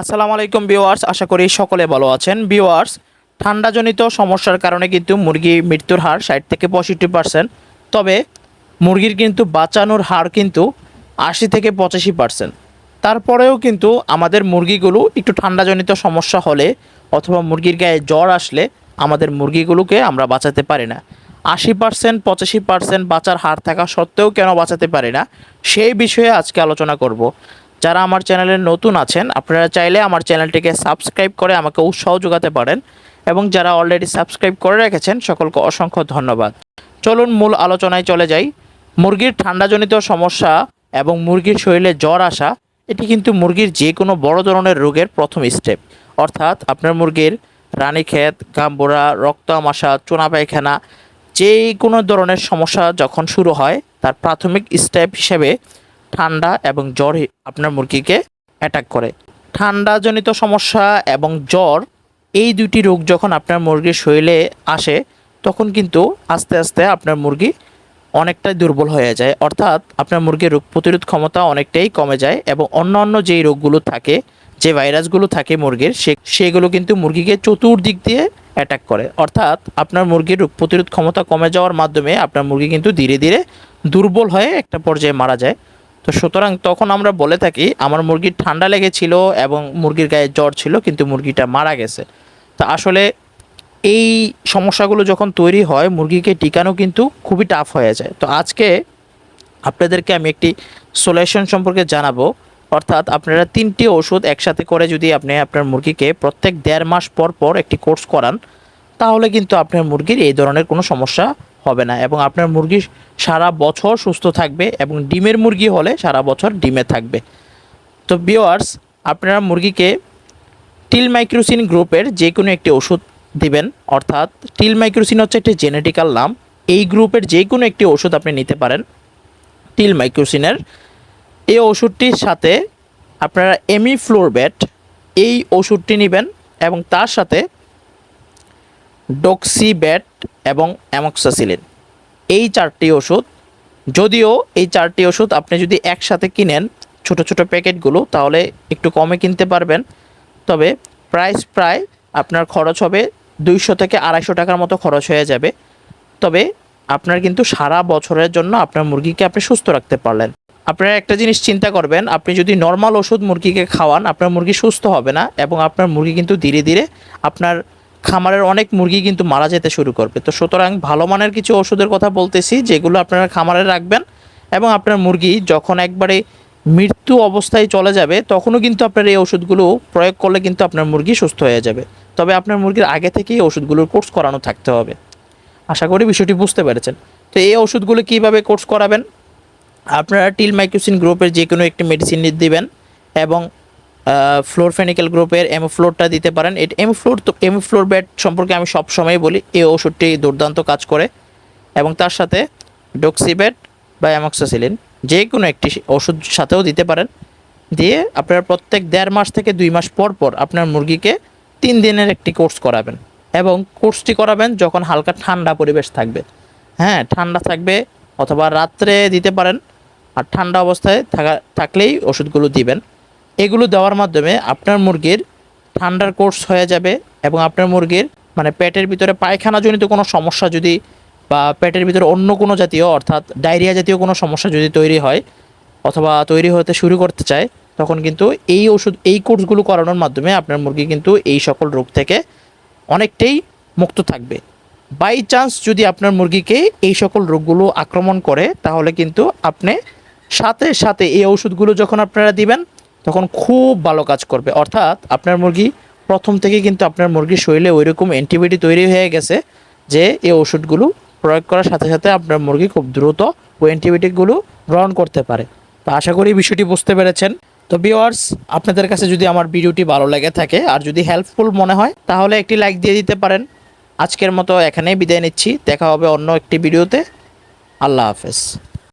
আসসালামু আলাইকুম ভিউয়ার্স, আশা করি সকলে ভালো আছেন। ভিউয়ার্স, ঠান্ডাজনিত সমস্যার কারণে কিন্তু মুরগি মৃত্যুর হার ষাট থেকে পঁয়ষট্টি পার্সেন্ট তবে মুরগির কিন্তু বাঁচানোর হার কিন্তু আশি থেকে পঁচাশি পার্সেন্ট তারপরেও কিন্তু আমাদের মুরগিগুলো একটু ঠান্ডাজনিত সমস্যা হলে অথবা মুরগির গায়ে জ্বর আসলে আমাদের মুরগিগুলোকে আমরা বাঁচাতে পারি না। আশি পার্সেন্ট পঁচাশি পার্সেন্ট বাঁচার হার থাকা সত্ত্বেও কেন বাঁচাতে পারি না, সেই বিষয়ে আজকে আলোচনা করব। যারা আমার চ্যানেলে নতুন আছেন, আপনারা চাইলে আমার চ্যানেলটিকে সাবস্ক্রাইব করে আমাকে উৎসাহ যোগাতে পারেন এবং যারা অলরেডি সাবস্ক্রাইব করে রেখেছেন, সকলকে অসংখ্য ধন্যবাদ। চলুন মূল আলোচনায় চলে যাই। মুরগির ঠান্ডাজনিত সমস্যা এবং মুরগির শরীরে জ্বর আসা, এটি কিন্তু মুরগির যে কোনো বড় ধরনের রোগের প্রথম স্টেপ অর্থাৎ আপনার মুরগির রানীক্ষেত গাম্বোরা, রক্ত আমাশা, চোনা পায়খানা যে কোনো ধরনের সমস্যা যখন শুরু হয়, তার প্রাথমিক স্টেপ হিসেবে ঠান্ডা এবং জ্বর আপনার মুরগিকে অ্যাটাক করে। ঠান্ডাজনিত সমস্যা এবং জ্বর, এই দুটি রোগ যখন আপনার মুরগির শরীরে আসে, তখন কিন্তু আস্তে আস্তে আপনার মুরগি অনেকটাই দুর্বল হয়ে যায়। অর্থাৎ আপনার মুরগির রোগ প্রতিরোধ ক্ষমতা অনেকটাই কমে যায় এবং অন্যান্য যেই রোগগুলো থাকে, যে ভাইরাসগুলো থাকে মুরগির, সে সেগুলো কিন্তু মুরগিকে চতুর্দিক দিয়ে অ্যাটাক করে। অর্থাৎ আপনার মুরগির রোগ প্রতিরোধ ক্ষমতা কমে যাওয়ার মাধ্যমে আপনার মুরগি কিন্তু ধীরে ধীরে দুর্বল হয়ে একটা পর্যায়ে মারা যায়। তো সুতরাং তখন আমরা বলে থাকি, আমার মুরগির ঠান্ডা লেগেছিল এবং মুরগির গায়ে জ্বর ছিল, কিন্তু মুরগিটা মারা গেছে। তো আসলে এই সমস্যাগুলো যখন তৈরি হয়, মুরগিকে টিকানো কিন্তু খুবই টাফ হয়ে যায়। তো আজকে আপনাদেরকে আমি একটি সলিউশন সম্পর্কে জানাব। অর্থাৎ আপনারা তিনটি ওষুধ একসাথে করে যদি আপনি আপনার মুরগিকে প্রত্যেক দেড় মাস পর পর একটি কোর্স করান, তাহলে কিন্তু আপনার মুরগির এই ধরনের কোনো সমস্যা হবে না। এবং আপনার মুরগি সারা বছর সুস্থ থাকবে এবং ডিমের মুরগি হলে সারা বছর ডিমে থাকবে। তো বিওয়ার্স আপনারা মুরগিকে টিল মাইক্রোসিন গ্রুপের যে কোনো একটি ওষুধ দিবেন, অর্থাৎ টিল মাইক্রোসিন হচ্ছে একটি জেনেটিক্যাল নাম। এই গ্রুপের যে কোনো একটি ওষুধ আপনি নিতে পারেন টিল মাইক্রোসিনের এই ওষুধটির সাথে আপনারা এমি এমিফ্লোরবেট এই ওষুধটি নেবেন এবং তার সাথে ডক্সিব্যাট এবং অ্যামক্সাসিলিন। এই চারটি ওষুধ, যদিও এই চারটি ওষুধ আপনি যদি একসাথে কিনেন ছোট ছোট প্যাকেটগুলো, তাহলে একটু কমে কিনতে পারবেন। তবে প্রাইস প্রায় আপনার খরচ হবে দুইশো থেকে আড়াইশো টাকার মতো খরচ হয়ে যাবে। তবে আপনার কিন্তু সারা বছরের জন্য আপনার মুরগিকে আপনি সুস্থ রাখতে পারলেন। আপনারা একটা জিনিস চিন্তা করবেন, আপনি যদি নর্মাল ওষুধ মুরগিকে খাওয়ান, আপনার মুরগি সুস্থ হবে না এবং আপনার মুরগি কিন্তু ধীরে ধীরে আপনার খামারের অনেক মুরগি কিন্তু মারা যেতে শুরু করবে। তো সুতরাং ভালো মানের কিছু ওষুধের কথা বলতেছি, যেগুলো আপনারা খামারে রাখবেন এবং আপনার মুরগি যখন একবারে মৃত্যু অবস্থায় চলে যাবে, তখনও কিন্তু আপনার এই ওষুধগুলো প্রয়োগ করলে কিন্তু আপনার মুরগি সুস্থ হয়ে যাবে। তবে আপনার মুরগির আগে থেকেই ওষুধগুলোর কোর্স করানো থাকতে হবে। আশা করি বিষয়টি বুঝতে পেরেছেন। তো এই ওষুধগুলো কীভাবে কোর্স করাবেন? আপনারা টিল মাইক্রোসিন গ্রুপের যে কোনো একটি মেডিসিন দিবেন এবং ফ্লোরফেনিক্যাল গ্রুপের এমোফ্লোরটা দিতে পারেন। এটা এমোফ্লোর তো এমোফ্লোর ব্যাট সম্পর্কে আমি সব সময় বলি এই ওষুধটি দুর্দান্ত কাজ করে। এবং তার সাথে ডক্সিব্যাট বা অ্যামক্সাসিলিন যে কোনো একটি ওষুধ সাথেও দিতে পারেন। দিয়ে আপনার প্রত্যেক দেড় মাস থেকে দুই মাস পর পর আপনার মুরগিকে তিন দিনের একটি কোর্স করাবেন। এবং কোর্সটি করাবেন যখন হালকা ঠান্ডা পরিবেশ থাকবে। হ্যাঁ ঠান্ডা থাকবে অথবা রাত্রে দিতে পারেন। আর ঠান্ডা অবস্থায় থাকা থাকলেই ওষুধগুলো দিবেন। এগুলো দেওয়ার মাধ্যমে আপনার মুরগির ঠান্ডার কোর্স হয়ে যাবে এবং আপনার মুরগির মানে পেটের ভিতরে পায়খানাজনিত কোনো সমস্যা যদি বা পেটের ভিতরে অন্য কোনো জাতীয় অর্থাৎ ডায়রিয়া জাতীয় কোনো সমস্যা যদি তৈরি হয় অথবা তৈরি হতে শুরু করতে চায়, তখন কিন্তু এই ওষুধ, এই কোর্সগুলো করানোর মাধ্যমে আপনার মুরগি কিন্তু এই সকল রোগ থেকে অনেকটাই মুক্ত থাকবে। বাই চান্স যদি আপনার মুরগিকে এই সকল রোগগুলো আক্রমণ করে, তাহলে কিন্তু আপনি সাথে সাথে এই ওষুধগুলো যখন আপনারা দিবেন তখন খুব ভালো কাজ করবে। অর্থাৎ আপনার মুরগি প্রথম থেকে কিন্তু আপনার মুরগির শরীরে ওই রকম অ্যান্টিবডি তৈরি হয়ে গেছে যে এই ওষুধগুলো প্রয়োগ করার সাথে সাথে আপনার মুরগি খুব দ্রুত ওই অ্যান্টিবায়োটিকগুলো গ্রহণ করতে পারে। তো আশা করি বিষয়টি বুঝতে পেরেছেন। তো ভিওয়ার্স আপনাদের কাছে যদি আমার ভিডিওটি ভালো লেগে থাকে আর যদি হেল্পফুল মনে হয়, তাহলে একটি লাইক দিয়ে দিতে পারেন। আজকের মতো এখানেই বিদায় নিচ্ছি। দেখা হবে অন্য একটি ভিডিওতে। আল্লাহ হাফেজ।